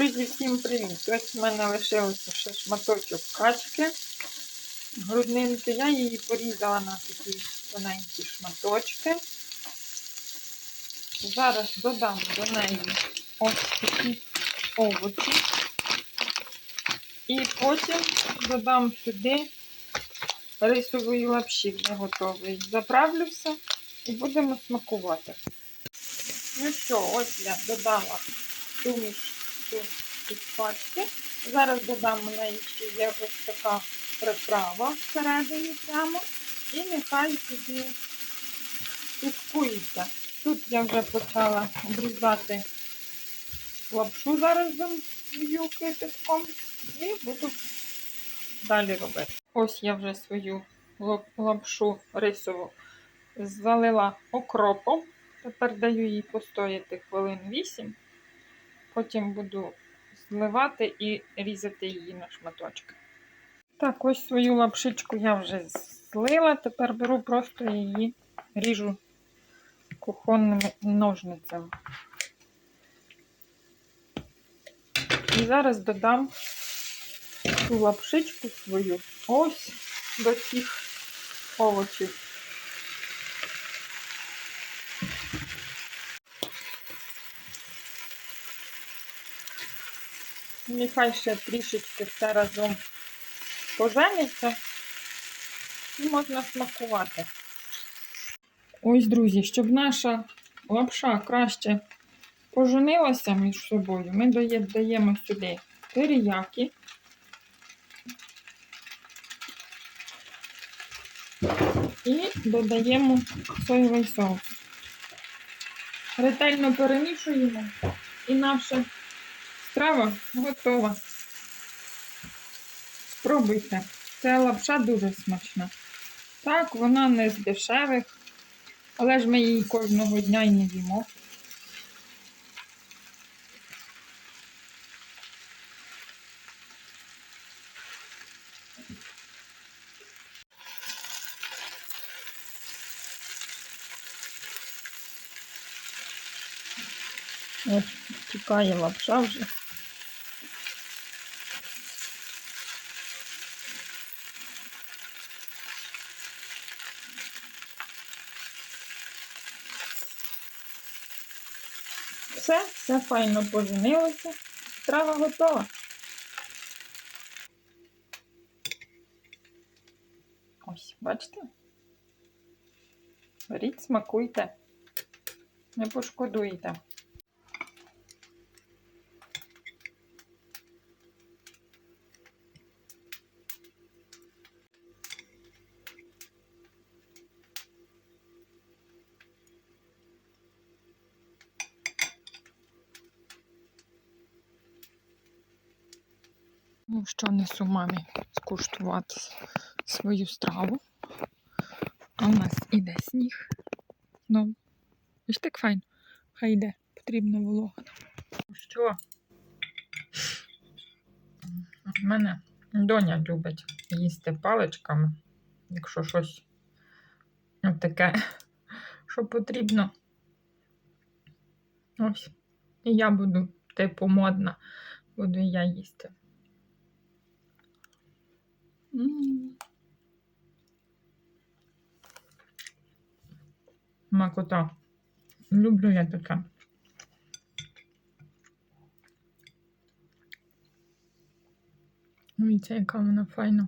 Друзі, всім привіт! Ось в мене лишився ще шматочок качки. Груднинки. Я її порізала на такі тоненькі шматочки. Зараз додам до неї ось такі овочі. І потім додам сюди рисової лапші вже готовий. Заправлю все і будемо смакувати. Ну що, ось я додала суміш цю пачки. Зараз додам у неї ще є ось така приправа всередині прямо. І нехай собі тушкується. Тут я вже почала обрізати лапшу, зараз зам'ю кипятком і буду далі робити. Ось я вже свою лапшу рисову залила окропом. Тепер даю їй постояти хвилин 8. Потім буду зливати і різати її на шматочки. Так, ось свою лапшичку я вже злила. Тепер беру просто її ріжу кухонними ножницями. І зараз додам цю лапшичку свою ось до цих овочів. Нехай ще трішечки все разом поженяться і можна смакувати. Ось, друзі, щоб наша лапша краще поженилася між собою, ми дає- даємо сюди теріяки. І додаємо соєвий соус. Ретельно перемішуємо і наша Страва готова. Спробуйте. Ця лапша дуже смачна. Так, вона не з дешевих, але ж ми її кожного дня і не їмо. Ось, тікає лапша вже. Все, все файно поженилося. Страва готова. Ось, бачите? Беріть, смакуйте. Не пошкодуєте. Ну що, несу мамі скуштувати свою страву. А в нас іде сніг. Ну, ось так файно. Хай йде, потрібна волога. Ну Що? В мене доня любить їсти паличками, якщо щось таке, що потрібно. Ось. І я буду, типу, модна. Буду я їсти. М. Макота. Люблю я таке. Дивіться, яка вона файна.